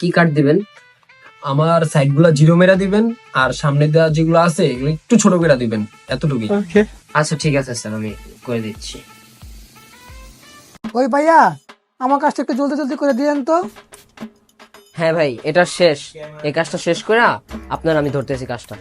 কি কাট দিবেন? আমার সাইডগুলা জিরো মেরা দিবেন আর সামনে দেওয়া যেগুলো আছে এগুলো একটু ছোট করে দিবেন এতটুকু আচ্ছা ঠিক আছে স্যার আমি করে দিচ্ছি। ওই ভাইয়া আমার কাজটা একটু জলদি জলদি করে দিয়েন তো। হ্যাঁ ভাই এটা শেষ। এই কাজটা শেষ করে আপনার আমি ধরতেছি কাজটা।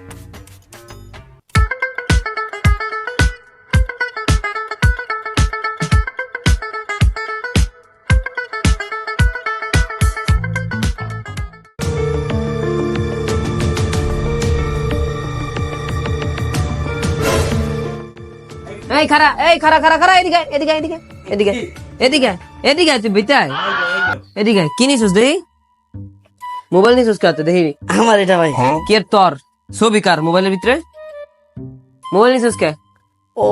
এই খারা এই খারা খারা খারা এদিকে এদিকে এদিকে এদিকে এদিকে এদিকে তুই বিতাই এদিকে কি নিছিস দেখি মোবাইল নিছিস কাতে দেখি। আমার এটা ভাই। কি তোর? ছবি কার মোবাইলের ভিতরে? মোবাইল নিছিস কে? ও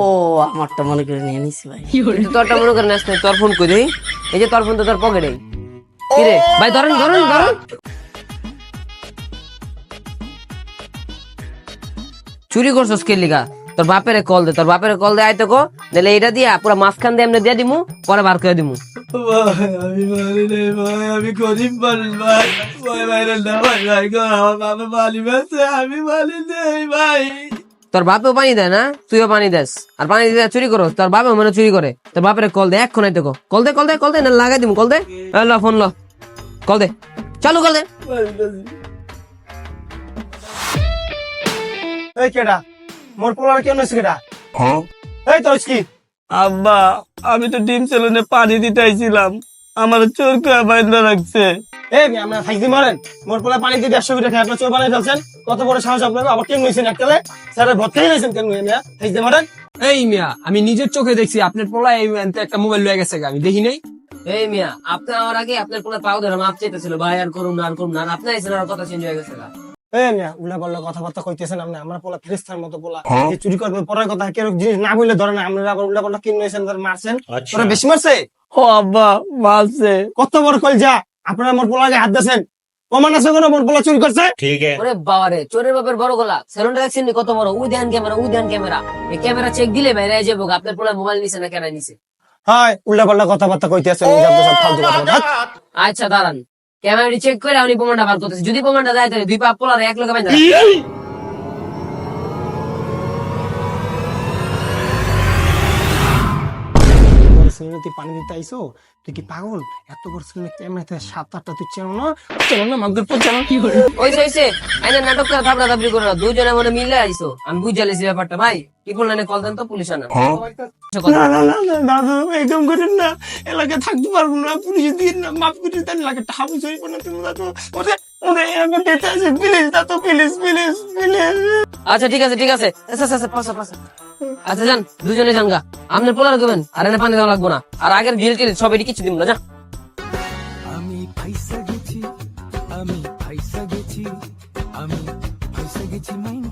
আমারটা মনে করে নিয়ে নিছি ভাই। তোরটা মনে করে নাস তোর ফোন কই দেখি এই যে তোর ফোন তো তোর পকেটে কি রে? ভাই ধরেন ধরেন ধরেন। চুরি করছস কে লিগা? তোর বাপেরে কল দে তোর বাপেরে কল দে আইতো কো নাহলে এটা দিয়া পুরো মাঝখান দিয়ে এমনি দিয়ে দিমু পরে বার করে দিমু। আমি মারি নাই ভাই আমি গরিব মানুষ ভাই। ভাই ভাই না ভাই ভাই গো আমার বাবা মালি বেছে আমি মালি নেই ভাই। তোর বাপেও পানি দেয় না তুইও পানি দেস। আর পানি দিয়ে চুরি করো তোর বাপেও মানে চুরি করে। তোর বাপের কল দে এক্ষণ আইতে কো কল দে কল দে কল দে না লাগাই দিমু কল দে। ল ফোন ল। কল দে। চালু কল দে। এই কেডা? মোর পোলার কেন আছে কেডা এই তো কি আব্বা আমি তো ডিম সেলুনে পানি দিতে আইছিলাম। আমার চোর করে বাইন্দা রাখছে। এই আপনার ফাইজি মারেন। মোর পোলা পানি দিয়ে দেড়শো মিটার আপনার চোর বানিয়ে ফেলছেন। কত বড় সাহস আপনার আবার কেন নিয়েছেন এককালে স্যার ভর্তি নিয়েছেন কেন মেয়ে? ফাইজি মারেন। এই মিয়া আমি নিজের চোখে দেখছি আপনার পোলা এই একটা মোবাইল লয়ে গেছে আমি দেখি নাই। এই মিয়া আপনি আমার আগে আপনার কোনো পাও ধরে মাপ চাইতেছিল ভাই আর করুন না আর করুন না আর আপনি কথা চেঞ্জ হয়ে গেছে গা। এই মেয়ে উল্লা পাল্লা কথাবার্তা কইতেছেন আপনি আমার পোলা ফেরিস্তার মতো পোলা। এই চুরি করবে পরের কথা কেউ জিনিস না বললে ধরে না আপনারা আবার উল্লা পাল্লা কিনে মারছেন। ওরা বেশি মারছে? ও আব্বা মারছে। কত বড় কল যা আপনারা মোর পোলাকে হাত দিয়েছেন। প্রমাণ আছে কোনো মোর পোলা চুরি করছে? ওরে বাবা চোরের বাপের বড় গলা। সেলুনটা দেখছেন কত বড়? উই ধ্যান ক্যামেরা উই ধ্যান ক্যামেরা। এই ক্যামেরা চেক দিলে যাব আপনার পোলা মোবাইল নিছে না কেন নিছে? হয় উল্লা পাল্লা কথাবার্তা কইতেছেন নিজে আপনি সব ফালতু কথা। আচ্ছা দাঁড়ান। ক্যামেরাটি চেক করে উনি প্রমাণটা বার করতেছে। যদি প্রমাণটা দেয় তাহলে দুই পাপ পোলার এক লোক বাইন্দা সিনেমা তুই পানি দিতে আইসো তুই কি পাগল? এত বড় সিনেমা ক্যামেরাতে সাত আটটা তুই চেনো না? চেনো না মাগদের পর চেনো কি করে? ওইসে ওইসে আইনা নাটক করে থাপড়া থাপড়ি করে না দুজনে মনে মিলে আইসো। আমি বুঝে লেছি ব্যাপারটা ভাই। ট্রিপল লাইনে কল দেন তো পুলিশ আনা। না না না না দাদু একদম করেন না। এলাকায় থাকতে পারব না পুলিশ দিয়ে না মাফ করে দেন এলাকাটা হাবুস হইব না তুমি দাদু। ওরে ওরে এরকম ডেটা আছে প্লিজ দাদু প্লিজ প্লিজ প্লিজ আচ্ছা ঠিক আছে ঠিক আছে। আচ্ছা আচ্ছা পাশা পাশা আচ্ছা যান, দুজনে যান গা। আপনি পোলার দেবেন আর এনে পানি দেওয়া লাগবো না। আর আগের বিল টিল সব এটি কিছু দিব না যা আমি ফাইসা গেছি, আমি ফাইসা গেছি, আমি ফাইসা গেছি মাইন